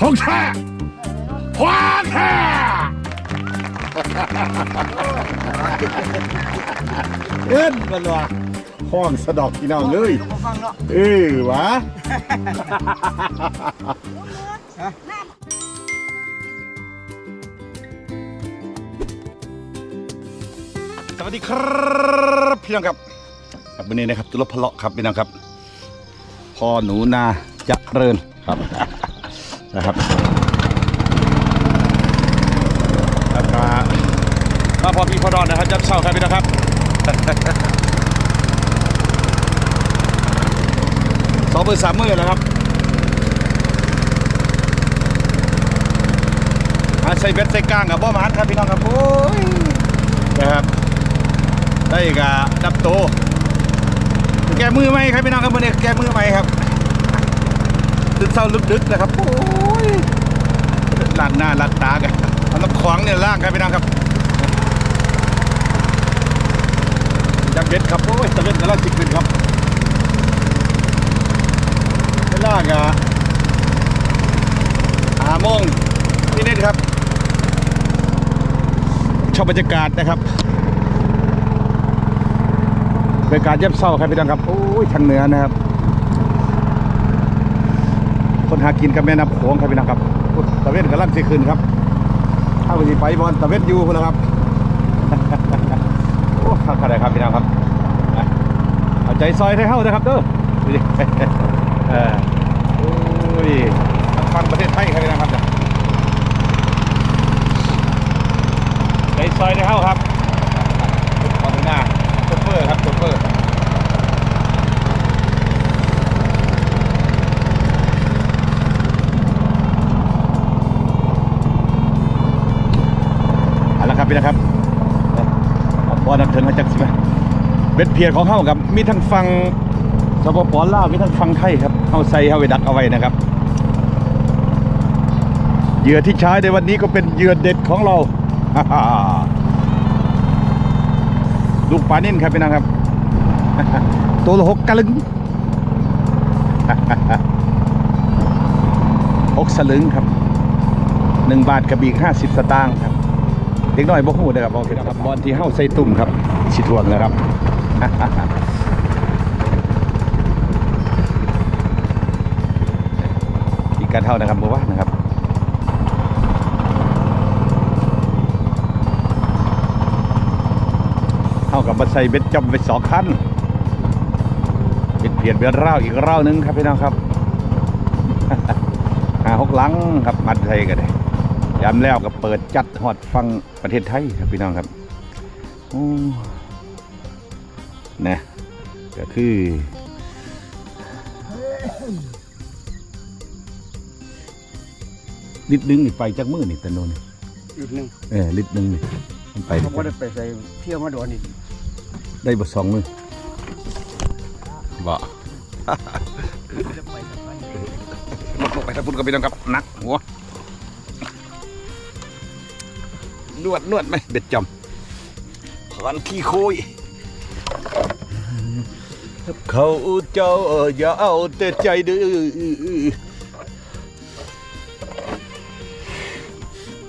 ของแท้ของแท้เอิ้นกันว่าห้องสะดอกพี่น้องเลยเออวะสวัสดีครับพี่น้องครับครับวันนี้นะครับตุลพะเลาะครับพี่น้องครับพ่อหนูนาจะเริญครับ นะครับแล้วก็มาพอพี่พอดอนนะครับยับเศร้าครับพี่น้องครับ สองมือสามมือแล้วครับอาใส่เบ็ดใส่ก้างกับบ่หมานครับพี่น้องครับโอ้ยนะครับได้กะดับโตแกมือไหมครับพี่น้องครับมื่อนี้แกมือไหมครับ ตื่นเช้าลึกดึกนะครับ โอ้ยลาดหน้าลาดตากันเอาน้ำขวางเนี่ยล่างครับพี่น้องครับจับเบ็ดครับ โอ้ยตะเบ็ดกำลังจิกขึ้นครับเวลากะหาโมงนี่นี่ครับ ชอบบรรยากาศนะครับเป็นการเย็บเศร้าครับพี่น้องครับ โอ้ยทางเหนือนะครับ คนหากินกับแม่น้ำโขงครับพี่น้องครับตะเวนกำลังสิขึ้นครับถ้าวันนี้ไปบอลตะเวนอยู่พุ่นแล้วครับโอ้ข้าอะไรครับพี่น้องครับเอาใจซอยให้เข้านะครับเด้อดูดิเออโอ้ยฟังประเทศไทยครับพี่น้องครับใจซอยให้เข้าครับ เบ็ดเพียรของเฮากับมีทั้งฟังสปปลาวมีทั้งฟังไทยครับเฮาใส่เฮาไปดักเอาไว้นะครับเหยื่อที่ใช้ในวันนี้ก็เป็นเหยื่อเด็ดของเราลูกปลานิ่นครับพี่น้องครับ ตัวละหกกะลึงหกสลึงครับหนึ่งบาทกับอีกห้าสิบสตางค์ครับเด็กน้อยบ่ฮู้นะครับบอกพี่น้องครับบอลที่เฮ้าใส่ตุ่มครับสิทวงแล้วครับ อีกการเท่านะครับบอวานะครับเท่ากับมาใส่เบ็ดจำไปสองคันเบ็ดเปลี่ยนเป็นร่าอีกเร่าหนึงครับพี่น้องครับหาหกหลังครับมัดไทยกันเลยยามแล้วก็เปิดจัดฮอดฟังประเทศไทยครับพี่น้องครับอ นะก็คือลิตรหนึงนี่ไปจากมือนี่ตะโนนนี่อีกหนึ่งเออลิตรหนึงนี่มันไปเขาก็ได้ไปใส่เที่ยวมาโดนอีกได้บทสองมือบ่จะไปทำไมหมดลงไปถ้าพูดกับพี่น้องครับหนักหัวนวดนวดไหมเบ็ดจำขอนขี้โคุย เขาเจ้าอย่าเอาแต่ใจดื้อ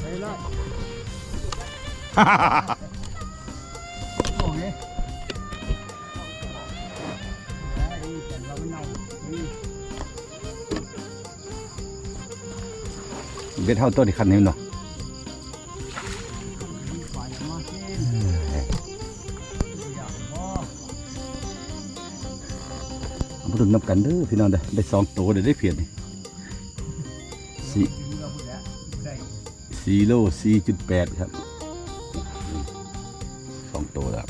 ไปแล้วโอ้ยไอ้แต่เราไม่เอานี่เบ็ดเท่าต้นอีกคันนี้เนาะ เอามาถึงนับกันเด้อพี่น้องเด้อได้สองตัวเดี๋ยวได้เพียรนี่สี่สี่โลสี่จุดแปดครับสองตัวแล้ว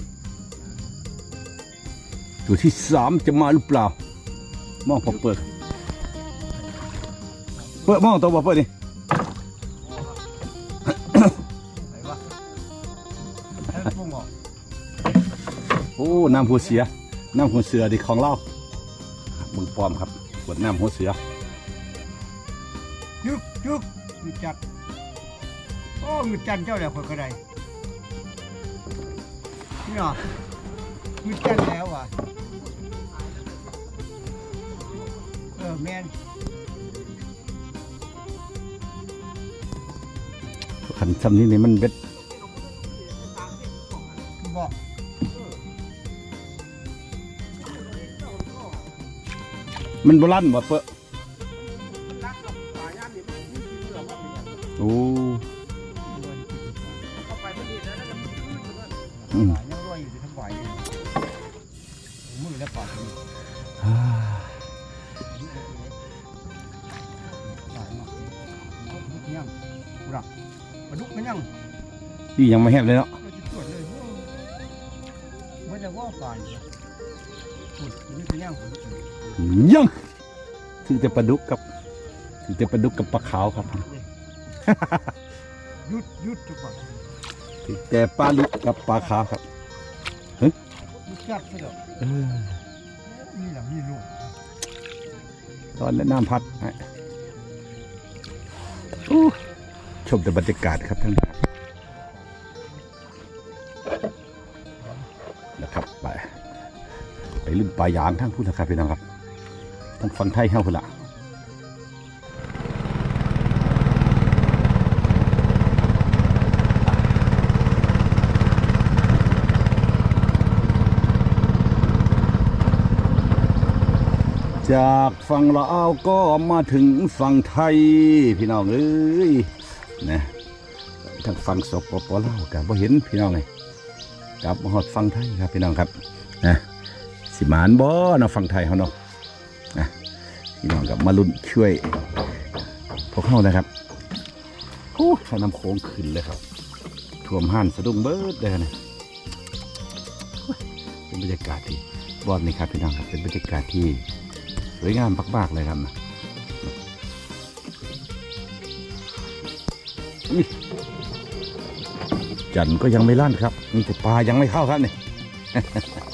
ตัวที่สามจะมาหรือเปล่ามองพอเปิด เปิดมองตัวบ่เปิดนี่ไหนวะให้พุ่งออกโอ้น้ำหัวเสียน้ำหัวเสือดิของเรา บึงปอมครับกวดน้ำหัวเสือยึกยึกหยุดจัดโอ้หยุดจันเจ้าแล้วคนกระไดนี่เหรอหยุดจันแล้ววะเออแมนขันซ้ำนี้นี่มันเบ็ด มันโบราณบ่เปอะโอ้อืมยังรวยอยู่ทั้งบ่ายมือและปากนี่อ่าตายมากลุกยังกูรักมาลุกมันยังนี่ยังไม่แหบเลยเนาะ ยังถือแต่ปลาดุกกับถือแต่ปลาดุกกับปลาขาวครับยุดยุดทุกคนถือแต่ปลาดุกกับปลาขาวครับยุดจับซะแล้วเออนี่แหละมีลูกตอนและน้ำพัดฮะโอ้ชมแต่บรรยากาศครับท่านครับนะครับไปไปลืมปลายางทั้งพูดนะครับพี่น้องครับ ทั้งฟังไทยเฮาพุ่นละจากฝั่งลาวก็มาถึงฝั่งไทย พี่น้องเอ้ยนะทางฝั่งสปปลาวกับบ่เห็นพี่น้องเลยกับมาฮอดฝั่งไทยครับพี่น้องครับนะสิมานบ่เนาะฝั่งไทยเขาเนาะ พี่น้องกับมาลุ้นช่วยพวกเขานะครับโอ้ถ้าน้ำโค้งขึ้นเลยครับท่วมห้านสะดุ้งเบิดเลยนะเป็นบรรยากาศที่บอนนี่ครับพี่น้องครับเป็นบรรยากาศที่สวยงามมากๆเลยครับนะจันทร์ก็ยังไม่ลั่นครับมีแต่ปลายังไม่เข้าครับนี่ป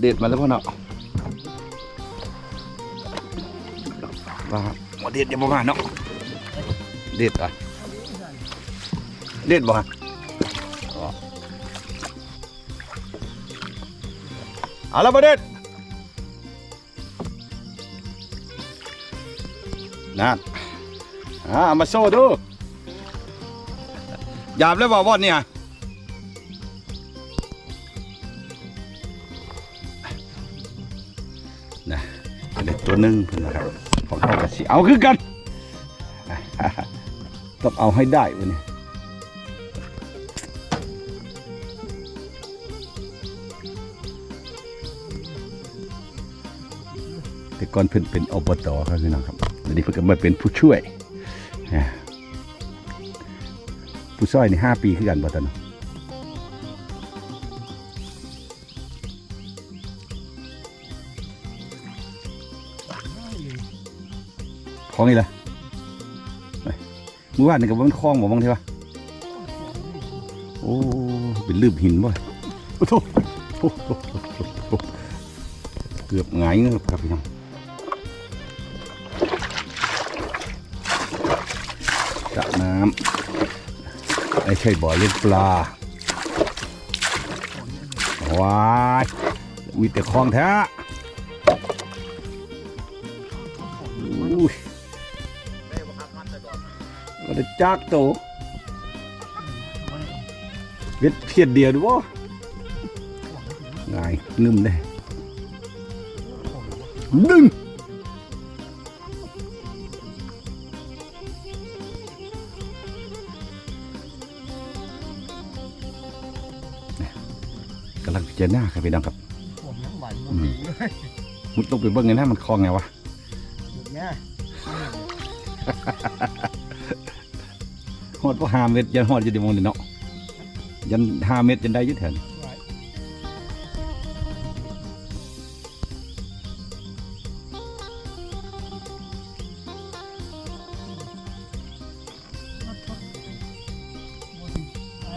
เด็ดมาแล้วพ่อเนาะว่าหมดเด็ดยวประมาเนาะเด็ดอะเด็ดบ่ฮะอ๋อเอาละบ่เด็ดนั่นอ่าเอามาโซ่ดูหยาบเลยบ่บอดเนี่ย หนึ่งเพิ่นนะครับของเขากระสีเอาคือกันต้องเอาให้ได้วันนี้แต่ก่อนเพิ่นเป็นอบตครับพี่น้องครับเดี๋ยวนี้เพิ่นก็มาเป็นผู้ช่วย ผู้ช่วยในห้าปีคือกันบ่ตอนนั้ ของนี่ละมือว่านนี่ก็บ่มันคล้องบ่มองเท่ปะโอ้ เป็นลืบหินบ่อ้โหโอ้โหโอ้โหโอ้โหเกือบหงายเงือบครับพี่น้องสระน้ำไม่ใช่บ่อเลี้ยงปลาว้ายมีแต่คลองแท้ ก็ได้จากโตเว็ดเพียดเดียวดูวะง่ายนึ่มเลยดึงกำลังพิจารณาครับพี่น้องครับผมยังไหวบุญเลยมุดลงไปเบิ้งไงนะมันคลองไงวะเนี่ยหอ ดว่าห้าเมตรยันหอดอยู่ในมองนี่เนาะยันห้าเมตรยันได้ยึดแถน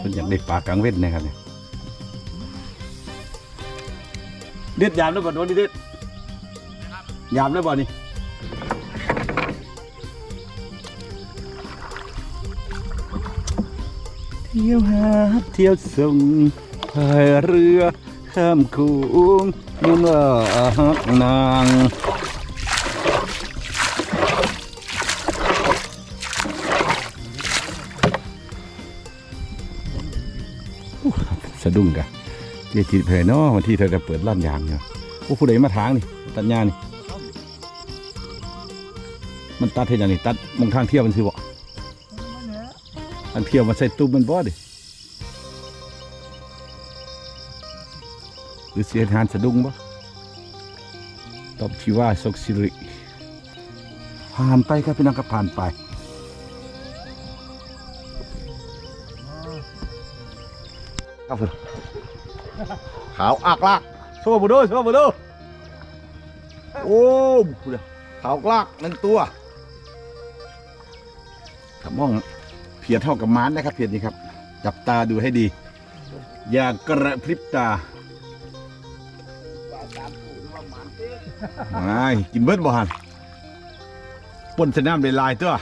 เป็นอย่างได้ปลากลางเว้นนะครับเนี่ยเด็ดยามแล้วบ่โดนนี่เด็ดยามแล้วบ่นี่ ที่ยวหาเที่ยวส่งพายเรือข้ามคูงมุนว่าฮักนางสะดุ้งกะเจจิตเพยเนาะวันที่เธอจะเปิดร้านยางเนี่ยโอ้ผู้ใดมาทางนี่ ตัดหญ้านี่ มันตัดเห็นอย่านี้ตัดมองทางเที่ยวมันคือบ่ ทางเที่ยวมันใส่ตุ้มมันบ่ดิหรือเสียทานสะดุ้งบ่ตอบชีว่าสกสิริผ่านไปครับพี่น้องครับผ่านไปครับผมขาวอักลากโซ่บุโดโซ่บุโดโอ้พูดเลยขาวลากหนึ่งตัวครับมองเพียรเท่ากับม้านนะครับเพียรนี้ครับ จับตาดูให้ดี อย่ากระพริบตาไม่กินเบิดบ่หันปนสนามได้ลายตัว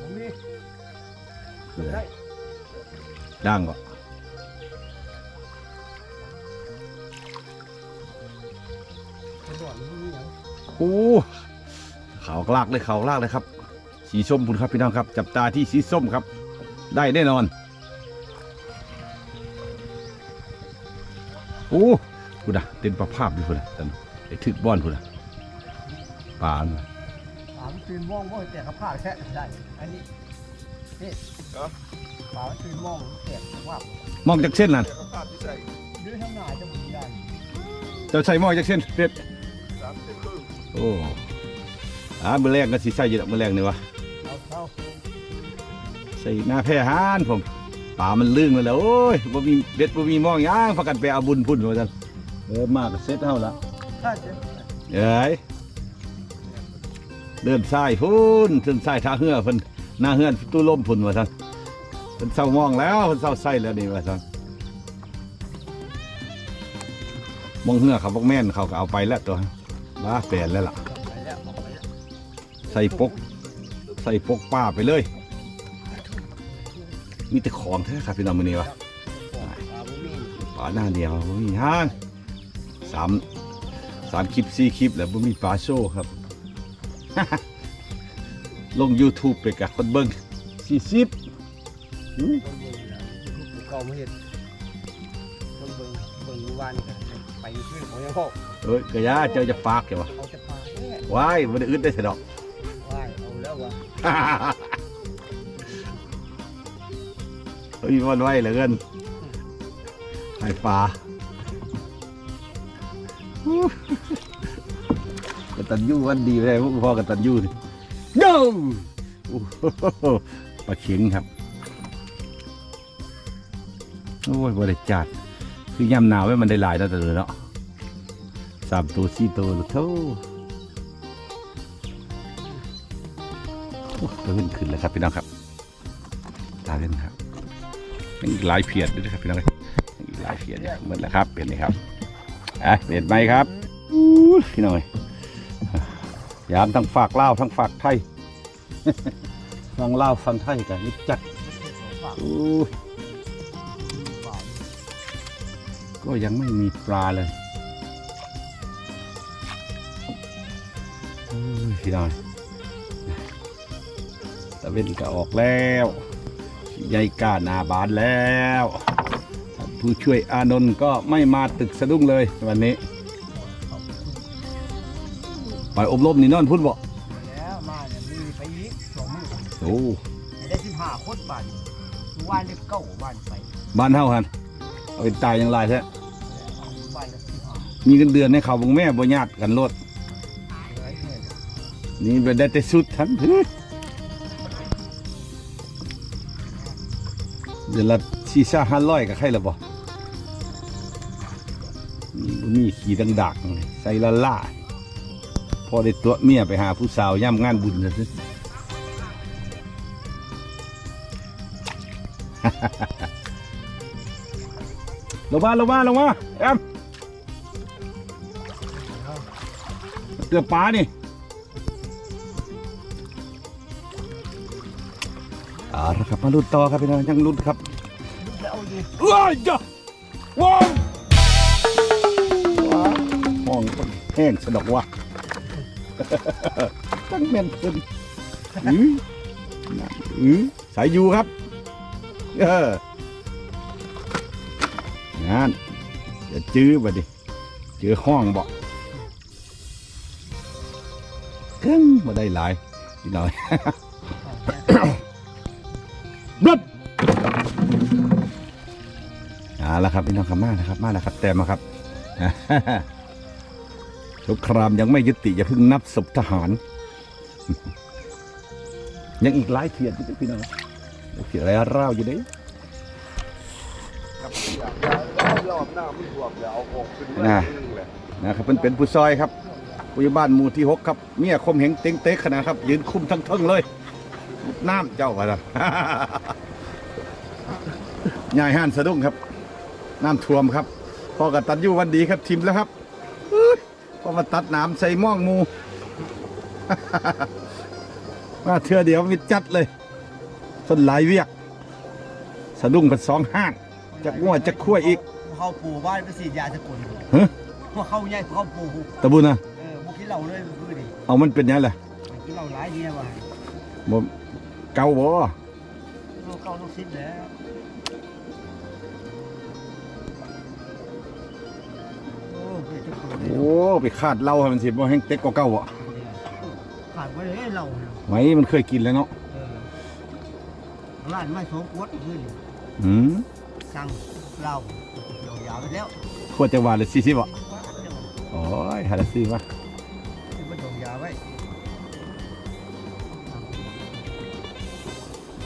ผมนี่ด่างบ่ก โอ้ขาวลากเลยขาวลากเลยครับ สีส้มคุณครับพี่น้องครับ จับตาที่สีส้มครับ ได้แน่นอนโอ้พูดนะเต้นประภาพอยู่พูดนะแต่ไอ้ถึกบอนพูดนะป่านว่ะถามตื่นมองว่าแต่กระพาแค่ได้อันนี้นี่ป่าตื่นมองแต่ว่ามองจากเส้นนั่นดื้อทั้งหน้าจะบุญได้เจะใส่มองจากเส้นเป็ด โอ้อ่ามือแรงก็สีใส่อยี่ละมือแรงนี่วะเอาเท้าใส่หน้าแพร่หานผมป่ามันลื่นมาแล้วโอ้ยบ่มีเบ็ดบ่มีมองย่างพากันไปเอาบุญพุ่นว่าจันเออมากก็เซ็ตเฮาละถ้าจะเอ้ยเดินสายพุ่นเดินสายท่าเหือเพิ่นหน้าเฮือนตู้ล่มพุ่นว่าซั่นเพิ่นเศร้ามองแล้วเพิ่นเศร้าใส่แล้วนี่ว่าซั่นมองเหือเขาบอกแม่นเขาก็เอาไปแล้วตัว บ้าแปลนแล้วล่ะไปแล้วออกไปแล้วใส่ปก ใส่ปกป้าไปเลย มีแต่ของแท้ครับพี่น้องมื้อนี้วะป่าบุมีปลาหน้าเดียวบ่มีห้างสามสามคลิปสี่คลิปแล้วบ่มีปลาโชว์ครับ ลง YouTube ไปกับคนเบิ่งสี่สิบคนเบิ่งนะลูกเก่ามาเห็นคนเบิ่งเบิ่งวันกัน ไปขึ้นของยังพ่อเอ้ยกระยาเจ้าจะปากแกวะเขาจะพาแน่ว้ายมันอึดได้เสียดอก ว่ายเอาแล้ววะเฮ้ยมันไหวเหลือเกินไข่ปลากตันยูวันดีเลยพวกพ่อกตันยูนี่โย่โอ้โหปลาเข็งครับ โอ้ยบริจัด คือยำหนาวไว้มันได้หลายแล้วแต่เลยเนาะสามตัวสี่ตัวเท่าโอ้ตัวขึ้นขึ้นแล้วครับพี่น้องครับ ตาเล่นครับอีกหลายเพียดด้วยครับพี่น้องครับยังอีกหลายเพียดเนี่ยหมดแล้วครับเปลี่ยนเลยครับอะเปลี่ยนไหมครับพี่น้องเอ้ยยามทั้งฝากเล่าทั้งฝากไทยฟังเล่าฟังไทยกันนิดจัดอู้ ก็ยังไม่มีปลาเลยโอ้ยพี่น้อยตะเวนก็ออกแล้วยายก้าหนาบานแล้วท่านผู้ช่วยอานนท์ก็ไม่มาตึกสะดุ้งเลยวันนี้ ไปอบรมนี่นอนพุ่นบ่แล้วมาเนี่ยมีไปอีกสองมือโอ้ได้สิบห้าคนบ้านวันเด็กเก้าบ้านไปบ้านเฮาหันเอาไปตายยังไรแท้ มีเงินเดือนให้เขาบงแม่บ่ญาติกันโลดเลยเนี่เป็นได้แต่สุดทันทีเดือนละสี่ซ่าห้าร้อยกับใครละบ่นี่บ่มีขี่ดังดักใส่ละล่าพอได้ตัวเมียไปหาผู้สาวย่ำงานบุญนะสิลงมาลงมาลงมาแอม กือปลานี่เอาละครับมาลุ้นต่อครับพี่น้องยังลุ้นครับว้ายจ้ะว้าวว้าวห้องแห้งสะดอกว่ะตั้งแม่นขึ้นอืออือสายอยู่ครับเออนั่นจะจื้อบ่ดิจื้อห้องบ่ ได้หลายพี่น้อยบลัดเอาละครับพี่น้องครับมานะครับมาแล้วครับ แต่มาครับสงครามยังไม่ยุติอย่าเพิ่งนับศพทหาร ยังอีกหลายเทียนอยู่เด้อพี่น้องเทียนอะไรเล่าวอยู่เด้กับอย่าอย่ารอบหน้ามันถ่วงเดี๋ยวเอาออกขึ้นมาน่ะนึงแหละนะครับเป็นเป็นผู้ซอยครับ ผู้ใหญ่บ้านหมู่ที่หกครับเมียคมเหงเต็งเต็กขนาดครับ ยืนคุมทั้งเทิงเลย น้ำเจ้ากันนะยายห้านสะดุ้งครับ น้ำท่วมครับพอกับตัดอยู่วันดีครับทิมแล้วครับอื้อพอมาตัดน้ำใส่หม่องหมูมาเทื่อเดียวมิดจัดเลยคนหลายเวียก สะดุ้งเป็นสองห้างจะง่วจะขั้วอีก เขาปูบ้านไปสีดยาสกุลฮะพวกเขาใหญ่พวกเขาปูตะบุญนะ เออบุกที่เราเลยคือดิเอามันเป็นยังไงที่เราหลายเดียวว่ะบ่เกาบ่ลูกเก้าลูกสิบแล้วโอ้เพื่อจะปูเลยโอ้ไปคาดเหล้าให้มันสิบ่แห้งเต็กกว่าเก่าบ่ขาดไปเลยเราเนี่ยไว้มันเคยกินแล้วเนาะเออร้านไม่สมควรคือดิอืมสั่งเหล้าเดี๋ยวยาวไปแล้วขวดจะว่าละ40บ่โอ้ยหาละซื้อมา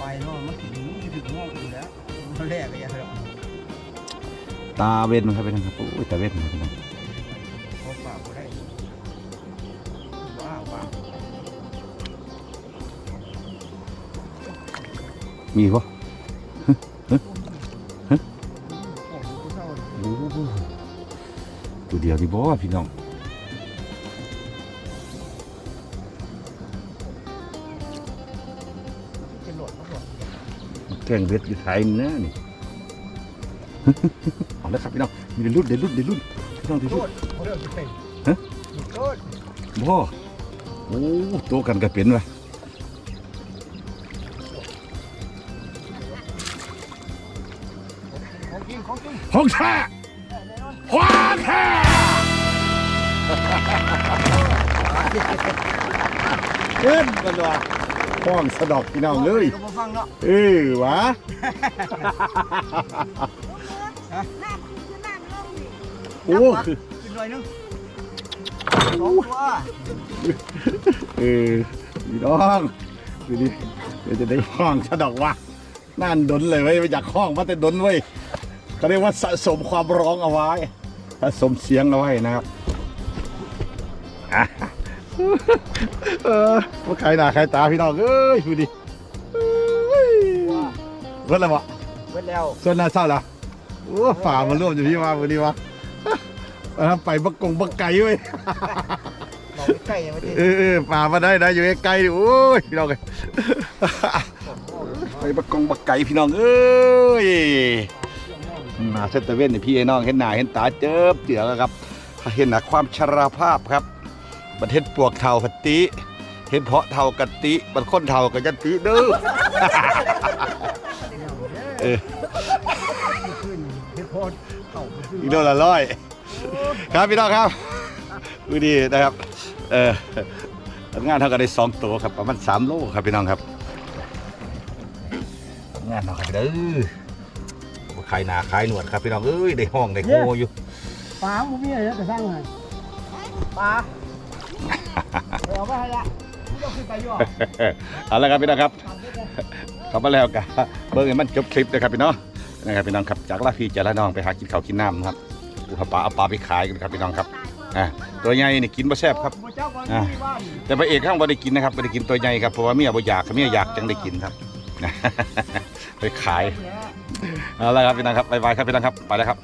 ไปเนาะมันถึงถึงงอกอยู่แล้วมันแรกก็ยังไงตาเว้นมันครับไปทางครับโอ้ยตาเว้นมันครับพบปากบ่ได้ว้าวว้าวมีบ่โอ้โหผู้เฒ่าโอ้โหตัวเดียวนี่บ่พี่น้อง แกงเบ็ดอยู่ไทยนี่นะนี่ เอาละครับพี่น้องมีเดี๋ยวรุ่นเดี๋ยวรุ่นเดี๋ยวรุ่นพี่น้องเดี๋ยวโหลรุ่นดเขาเริ่มจะเป็นฮะโหลดบ่โอ้ตัวกันก็เป็นว่ะของจริงของจริงของแท้แน่นอนขวาแท้เอิ้นกันว่า ห้องสะดอกพี่น้องเลย ก็มาฟังเนาะเออวะโอ้คือกินหน่อยนึงสองตัวเออพี่น้องดูดิเดี๋ยวจะได้ห้องสะดอกว่ะนั่นดนเลยเว้ยไม่อยากห้องมาแต่ดนเว้ยเขาเรียกว่าสะสมความร้องเอาไว้สะสมเสียงเอาไว้นะครับอะ เออว่าใครหน้าใครตาพี่น้องเอ้ยดูดิเอ้ยเพิ่นอะไรวะเบิดแล้วส่วนหน้าเศร้าละโอ้ฝ่ามาร่วมอยู่พี่มาวันนี้วะเอาทำไปบักกงบักไก่เว้ยเราใกล้ยังไม่ได้เออเออฝ่ามาได้นะอยู่ไกลๆดิโอ้ยพี่น้องเอ้ยไปบักกงบักไก่พี่น้องเอ้ยมาเซนเตอร์เว่นนี่พี่ไอ้น้องเห็นหน้าเห็นตาเจิบเจือแล้วครับ เห็นหน้าความชราภาพครับ ประเทศปวกเทากติ เห็นเพาะเทากติบันค้นเทากับยันติเด้อเออขึ้นเฮ็ดโพดเข้าไปขึ้นอีกโดนละร้อย ครับพี่น้องครับดูดีนะครับ เอองานเท่ากันได้สองตัวครับประมาณสามโลครับพี่น้องครับ งานเท่ากันเด้อขายหนาขายหนวดครับพี่น้องเอ้ยได้ห้องได้โคอยู่ ปลาหมูมีอะไรจะสร้างไงปลา เอาไปให้ละไม่ต้องขึ้นไปอยู่เอาละครับพี่น้องครับกลับมาแล้วกันเบิ่งให้มันจบคลิปนะครับพี่น้องนะครับพี่น้องครับจากลาพี่จะละน้องไปหากินข้าวกินน้ำนะครับอุปลาเอาปลาไปขายกันครับพี่น้องครับอ่าตัวใหญ่นี่กินบ่แซ่บครับเจ้าก่อนอะที่บ้านแต่พระเอกข้างบ่ได้กินนะครับบ่ได้กินตัวใหญ่ครับเพราะว่าเมียบ่อยากครับเมียอยากจังได้กินครับ ไปขายเอาละครับพี่น้องครับบ๊ายบายครับพี่น้องครับไปแล้วครับ